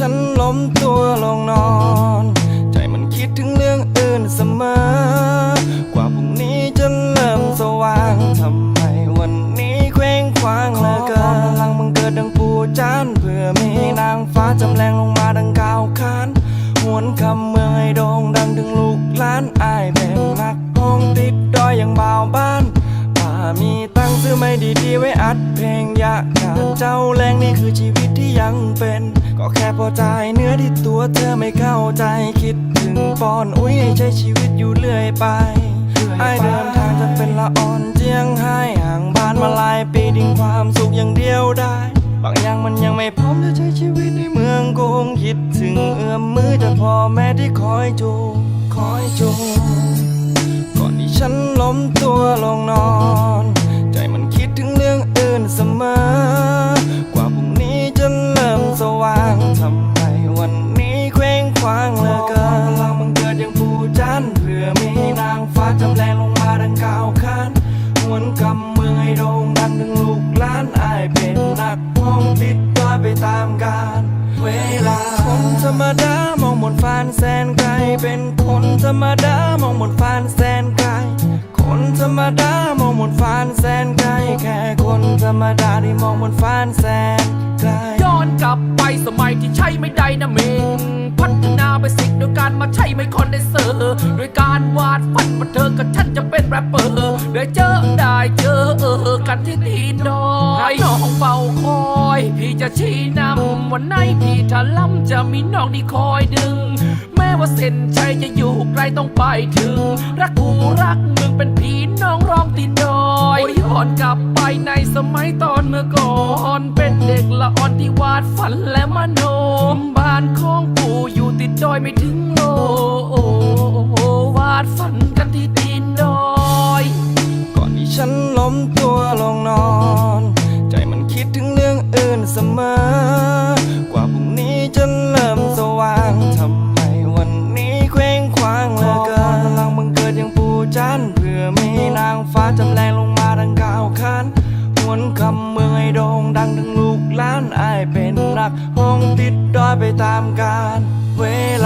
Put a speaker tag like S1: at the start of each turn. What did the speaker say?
S1: ฉันล้มตัวลงนอน ใจมันคิดถึงเรื่องอื่นเสมอ กว่าพรุ่งนี้จะเริ่มสว่างทำไมวันนี้เคว้งคว้างเหลือเกินพลังมึงเกิดดังปูจานเพื่อมีนางฟ้าจำแรงลงมาดังกาวคานหวนคำเมืองให้โด่งดังถึงลูกหลานอายเป็นนัก ดีๆไว้อัดเพลงอยากการเจ้าแรงนี่คือชีวิตที่ยังเป็น ก็แค่พอใจเนื้อที่ตัวเธอไม่เข้าใจคิดถึงปอนอุ้ยใช้ชีวิตอยู่เรื่อยไปไอเดินทางจะเป็นละอ่อนเจียงให้ห่างบ้านมาหลายปีดิ้งความสุขอย่างเดียวได้ บางอย่างมันยังไม่พร้อมจะใช้ชีวิตในเมืองกรุงคิดถึงเอื้อมมือจากพ่อแม่ที่คอยจูคอยจู ฟ้าจำแรงลงมาดังกาวคานหวนกำเมืองให้โด่งดังถึงลูกหลานอายเป็นนักห้องติดตัวไปตามกาลเวลาคนธรรมดามองบนฟ้านแสนไกล เป็นคนธรรมดามองบนฟ้านแสนไกล คนธรรมดามองบนฟ้านแสนไกล แค่คนธรรมดาที่มองบนฟ้านแสนไกล
S2: ย้อนกลับไปสมัยที่ใช้ไม่ได้นะเมงพัฒนาไปสิ่งโดยการมาใช้ไม่คอนเดนเซอร์โดยการ แรปเปอร์ได้เจอได้เจอเออกันที่ตีนดอยน้องเฝ้าคอย พี่จะชี้นำวันไหนพี่ถ้าล้ำจะมีน้องที่คอยดึง แม้ว่าเส้นชัยจะอยู่ไกลต้องไปถึง รักกูรักมึงเป็นพี่น้องร้องตีนดอยย้อนกลับไปในสมัยตอนเมื่อก่อน เป็นเด็กละอ่อนที่วาดฝันและมโนบ้านของปู่อยู่ติดดอยไม่ถึงโลวาดฝัน
S1: ล้มตัวลงนอน ใจมันคิดถึงเรื่องอื่นเสมอ กว่าพรุ่งนี้จะเริ่มสว่างทำไมวันนี้เคว้งคว้างเหลือเกินพลังมึงเกิดย่างปูจันเพื่อมีนางฟ้าจำแรงลงมาดังก้าวคานหวนคำเมืองให้โด่งดังถึงลูกหลานอายเป็นนักห้องติดดอยไปตามกาลเวลา